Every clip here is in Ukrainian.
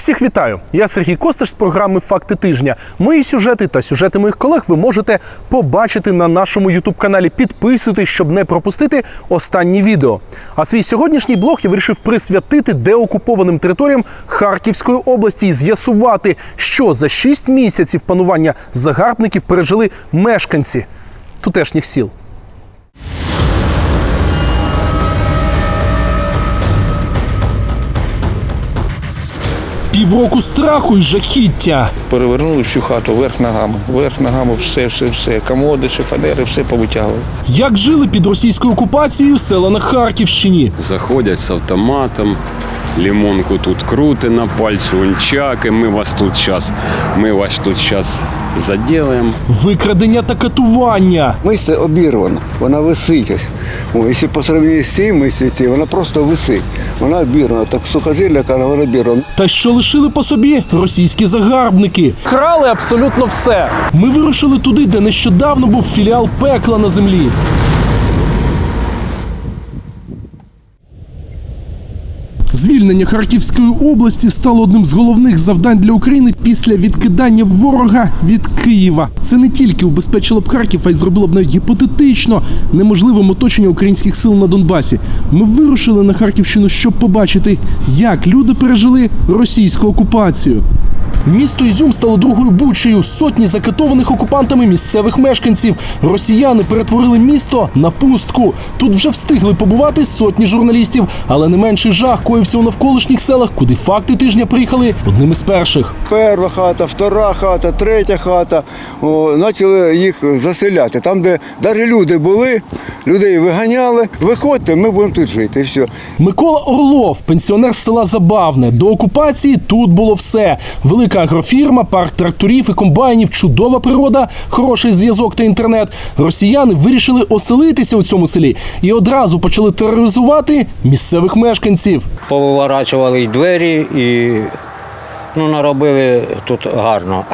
Всіх вітаю! Я Сергій Костиш з програми Факти тижня. Мої сюжети та сюжети моїх колег ви можете побачити на нашому ютуб каналі. Підписуйтесь, щоб не пропустити останні відео. А свій сьогоднішній блог я вирішив присвятити деокупованим територіям Харківської області і з'ясувати, що за 6 місяців панування загарбників пережили мешканці тутешніх сіл. Півроку страху і жахіття. Перевернули всю хату вверх ногами. Вверх ногами все, все, все. Комоди, шифонери, все повитягували. Як жили під російською окупацією села на Харківщині? заходять з автоматом, лімонку тут крути на пальцю, унчаки, ми вас тут зараз, ми вас тут зараз заділаємо. Викрадення та катування. Мисце обірвана, вона висить ось. О, якщо по сравнению з цією мисцею, вона просто висить. Вона обірвана, так сухозілля, каже, вона обірвана. Та що лишили по собі російські загарбники? Крали абсолютно все. Ми вирушили туди, де нещодавно був філіал пекла на землі. Звільнення Харківської області стало одним з головних завдань для України після відкидання ворога від Києва. Це не тільки убезпечило б Харків, а й зробило б навіть гіпотетично неможливим оточення українських сил на Донбасі. Ми вирушили на Харківщину, щоб побачити, як люди пережили російську окупацію. Місто Ізюм стало другою бучею. Сотні закатованих окупантами місцевих мешканців. Росіяни перетворили місто на пустку. Тут вже встигли побувати сотні журналістів, але не менший жах коївся у навколишніх селах, куди факти тижня приїхали одним із перших. Перша хата, втора хата, третя хата. О, почали їх заселяти. Там, де навіть люди були, людей виганяли. Виходьте, ми будемо тут жити. І все. Микола Орлов, пенсіонер з села Забавне. До окупації тут було все: велика агрофірма, парк тракторів і комбайнів, чудова природа, хороший зв'язок та інтернет. Росіяни вирішили оселитися у цьому селі і одразу почали тероризувати місцевих мешканців. повиворачували й двері і ну, наробили тут гарно.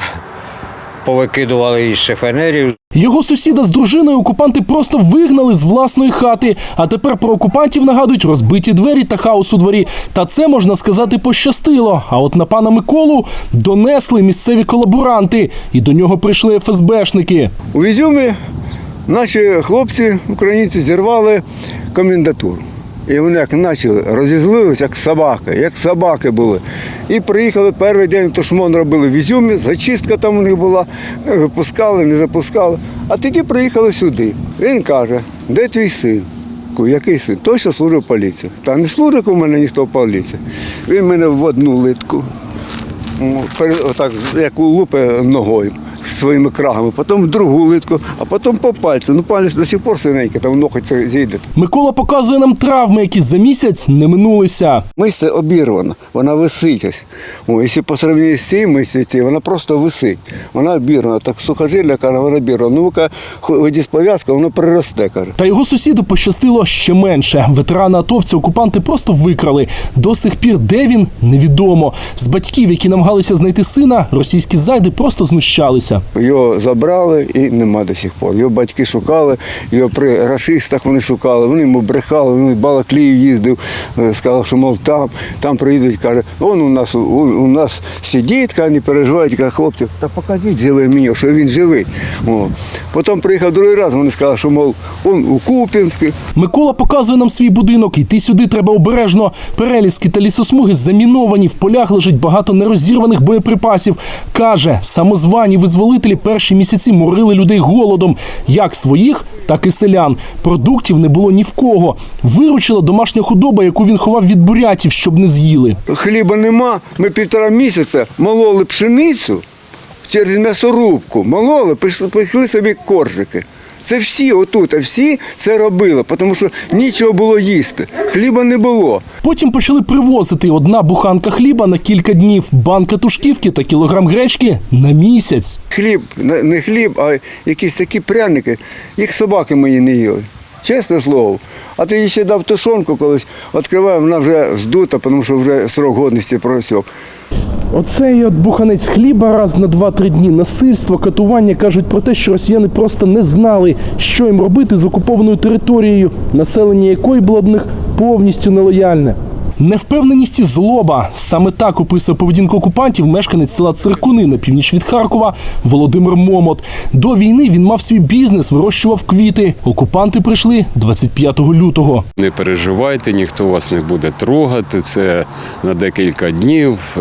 Повикидували із шифонерів. Його сусіда з дружиною окупанти просто вигнали з власної хати. А тепер про окупантів нагадують розбиті двері та хаос у дворі. Та це можна сказати пощастило. А от на пана Миколу донесли місцеві колаборанти, і до нього прийшли ФСБшники. У Ізюмі наші хлопці, українці, зірвали комендатуру. І вони як почали, розізлилися, як собаки, як собаки були. І приїхали перший день, то шмон робили в Ізюмі, зачистка там у них була, випускали, не запускали. А тоді приїхали сюди. Він каже, де твій син? Який син? Той, що служив поліції. Та не служить у мене ніхто в поліції. Він мене в одну литку, отак, як у лупи ногою своїми крагами, потім в другу литку, а потім по пальцю. Ну, палець до сих пор синенький, там ноготь це зійде. Микола показує нам травми, які за місяць не минулися. Мисце обірвана, вона висить ось. О, якщо по сравненню з цією мисцею, вона просто висить. Вона обірвана, так сухожилля, каже, вона обірвана. Ну, каже, ході з пов'язка, воно приросте, каже. Та його сусіду пощастило ще менше. Ветерана атовця окупанти просто викрали. До сих пір, де він невідомо. З батьків, які намагалися знайти сина, російські зайди просто знущалися. Його забрали і нема до сих пор. Його батьки шукали, його при рашистах вони шукали, вони йому брехали, він в їздив, е, сказав, що мов там, там приїдуть, каже, он у нас у, у нас сидить, каже, не переживають, каже, хлопці, та покажіть живий мені, що він живий. О. Потім приїхав другий раз, вони сказали, що мов он у Куп'янську. Микола показує нам свій будинок. Йти сюди треба обережно. Переліски та лісосмуги заміновані. В полях лежить багато нерозірваних боєприпасів. Каже, самозвані визволителі перші місяці морили людей голодом, як своїх, так і селян. Продуктів не було ні в кого. Виручила домашня худоба, яку він ховав від бурятів, щоб не з'їли. Хліба нема. Ми півтора місяця мололи пшеницю через м'ясорубку. Мололи, пішли- собі коржики. Це всі отут, а всі це робили, тому що нічого було їсти. Хліба не було. Потім почали привозити одна буханка хліба на кілька днів, банка тушківки та кілограм гречки на місяць. Хліб, не хліб, а якісь такі пряники, їх собаки мої не їли. Чесне слово. А ти їй ще дав тушонку колись, відкриваю, вона вже здута, тому що вже срок годності просьок. Оцей от буханець хліба раз на 2-3 дні насильство, катування кажуть про те, що росіяни просто не знали, що їм робити з окупованою територією, населення якої було б них повністю нелояльне. Невпевненість і злоба. Саме так описує поведінку окупантів мешканець села Циркуни на північ від Харкова Володимир Момот. До війни він мав свій бізнес, вирощував квіти. Окупанти прийшли 25 лютого. Не переживайте, ніхто вас не буде трогати. Це на декілька днів. Е,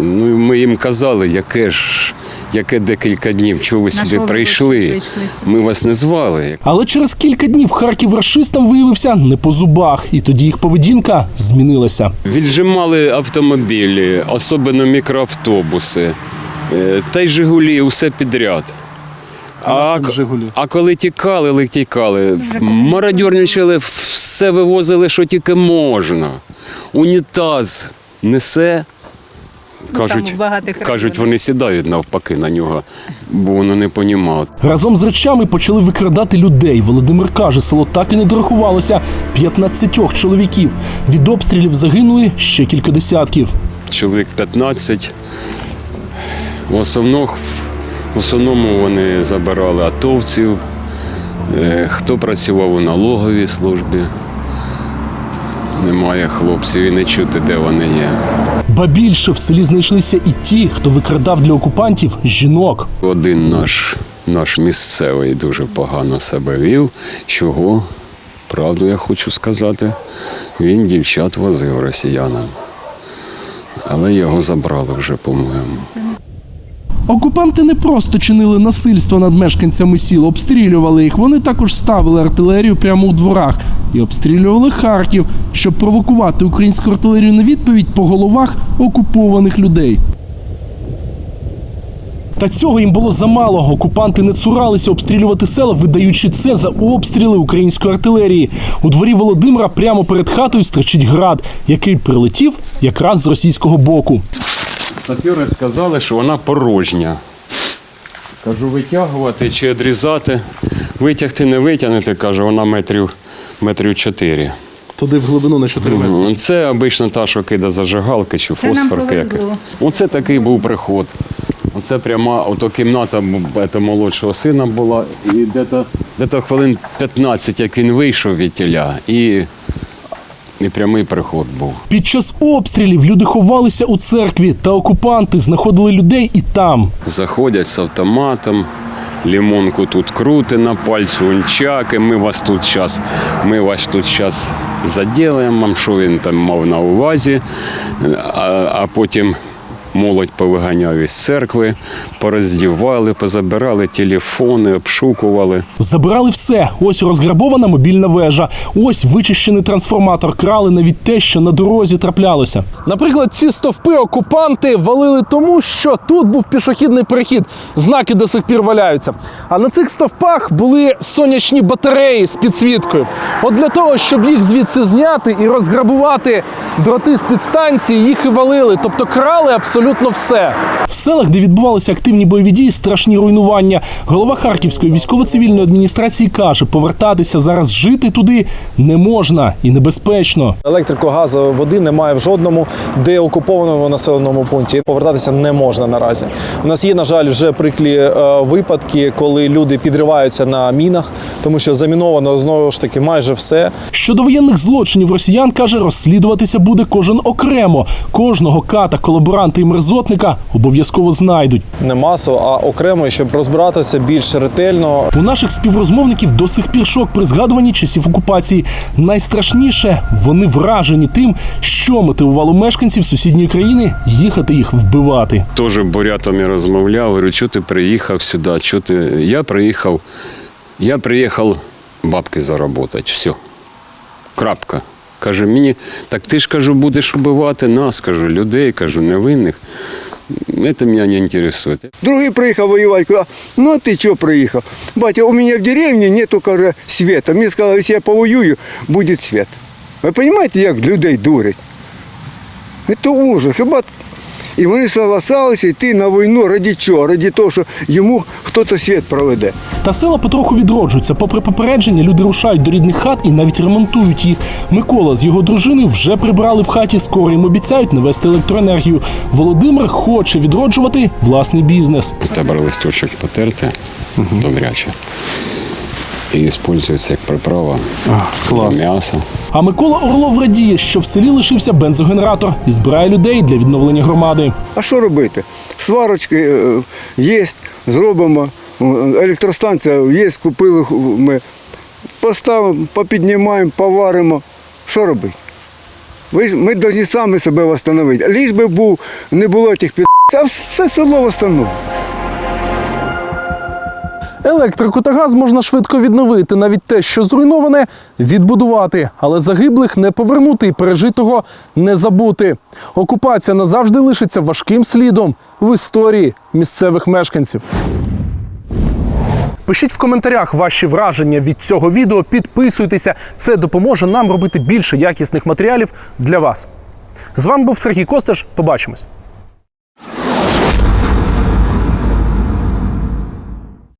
Ну, ми їм казали, яке ж, яке декілька днів, чого ви сюди прийшли? Ми вас не звали. Але через кілька днів Харків рашистам виявився не по зубах, і тоді їх поведінка змінилася. Віджимали автомобілі, особливо мікроавтобуси, е, та й Жигулі, усе підряд. А, а коли тікали, ли тікали, мародьорничали, все вивозили, що тільки можна. Унітаз несе. Кажуть, там багатих кажуть, вони сідають навпаки на нього, бо воно не понімало. Разом з речами почали викрадати людей. Володимир каже, село так і не дорахувалося 15 чоловіків. Від обстрілів загинули ще кілька десятків. чоловік 15. В основному, в основному вони забирали атовців, е, хто працював у налоговій службі. Немає хлопців і не чути, де вони є. Ба більше в селі знайшлися і ті, хто викрадав для окупантів жінок. Один наш, наш місцевий дуже погано себе вів. Чого? Правду я хочу сказати. Він дівчат возив росіянам. Але його забрали вже, по-моєму. Окупанти не просто чинили насильство над мешканцями сіл, обстрілювали їх. Вони також ставили артилерію прямо у дворах і обстрілювали Харків, щоб провокувати українську артилерію на відповідь по головах окупованих людей. Та цього їм було замало. Окупанти не цуралися обстрілювати села, видаючи це за обстріли української артилерії. У дворі Володимира прямо перед хатою строчить град, який прилетів якраз з російського боку. Сапери сказали, що вона порожня. Кажу, витягувати чи відрізати. Витягти не витягнути, каже, вона метрів, метрів чотири. Туди в глибину на 4 Мгм. Це обично та, що кида зажигалки чи Це фосфорки. як- Оце такий був приход. Оце пряма ото кімната б- молодшого сина була. І дето, дето хвилин 15, як він вийшов від тіля, і, і прямий приход був. Під час обстрілів люди ховалися у церкві, та окупанти знаходили людей і там. Заходять з автоматом, лімонку тут крути на пальцю, унчаки. Ми вас тут зараз, ми вас тут зараз заділимо, що він там мав на увазі, а, а потім. Молодь повиганяв із церкви, пороздівали, позабирали телефони, обшукували. Забирали все. Ось розграбована мобільна вежа. Ось вичищений трансформатор. Крали навіть те, що на дорозі траплялося. Наприклад, ці стовпи окупанти валили тому, що тут був пішохідний перехід. Знаки до сих пір валяються. А на цих стовпах були сонячні батареї з підсвіткою. От для того, щоб їх звідси зняти і розграбувати дроти з підстанції, їх і валили. Тобто крали абсолютно все. В селах, де відбувалися активні бойові дії, страшні руйнування. Голова Харківської військово-цивільної адміністрації каже, повертатися зараз жити туди не можна і небезпечно. Електрико, газу, води немає в жодному деокупованому населеному пункті. Повертатися не можна наразі. У нас є, на жаль, вже приклі е, випадки, коли люди підриваються на мінах, тому що заміновано знову ж таки майже все. Щодо воєнних злочинів росіян каже, розслідуватися буде кожен окремо. Кожного ката, колаборанта і мерзотника обов'язково знайдуть. Не масово, а окремо, щоб розбиратися більш ретельно. У наших співрозмовників до сих пір шок при згадуванні часів окупації. Найстрашніше вони вражені тим, що мотивувало мешканців сусідньої країни їхати їх вбивати. Теж бурятами розмовляв, говорю, що ти приїхав сюди, що ти. Я приїхав, я приїхав бабки заробити. Все. Крапка. Каже, мені, так ти ж кажу, будеш убивати нас, кажу, людей, кажу, невинних. Це мене не інтересує. Другий приїхав воювати, каже, ну ти чого приїхав? Батя, у мене в деревні нету каже, света. Мені сказали, якщо я повоюю, буде світ. Ви розумієте, як людей дурять? Це ужас. Хіба... І вони согласалися йти на війну раді чого? Раді того, що йому хтось світ проведе. Та села потроху відроджуються. Попри попередження, люди рушають до рідних хат і навіть ремонтують їх. Микола з його дружиною вже прибрали в хаті. Скоро їм обіцяють навести електроенергію. Володимир хоче відроджувати власний бізнес. Треба листочок потерти, добряче. І використовується як приправа клас. для м'яса. А Микола Орлов радіє, що в селі лишився бензогенератор і збирає людей для відновлення громади. А що робити? Сварочки е, є, зробимо. Електростанція є, купили ми. Поставимо, попіднімаємо, поваримо. Що робити? Ви ж- Ми повинні самі себе встановити. Ліж би був, не було тих під... А все село встановить. Електрику та газ можна швидко відновити, навіть те, що зруйноване, відбудувати, але загиблих не повернути і пережитого не забути. Окупація назавжди лишиться важким слідом в історії місцевих мешканців. Пишіть в коментарях ваші враження від цього відео, підписуйтеся. Це допоможе нам робити більше якісних матеріалів для вас. З вами був Сергій Костеш. Побачимось.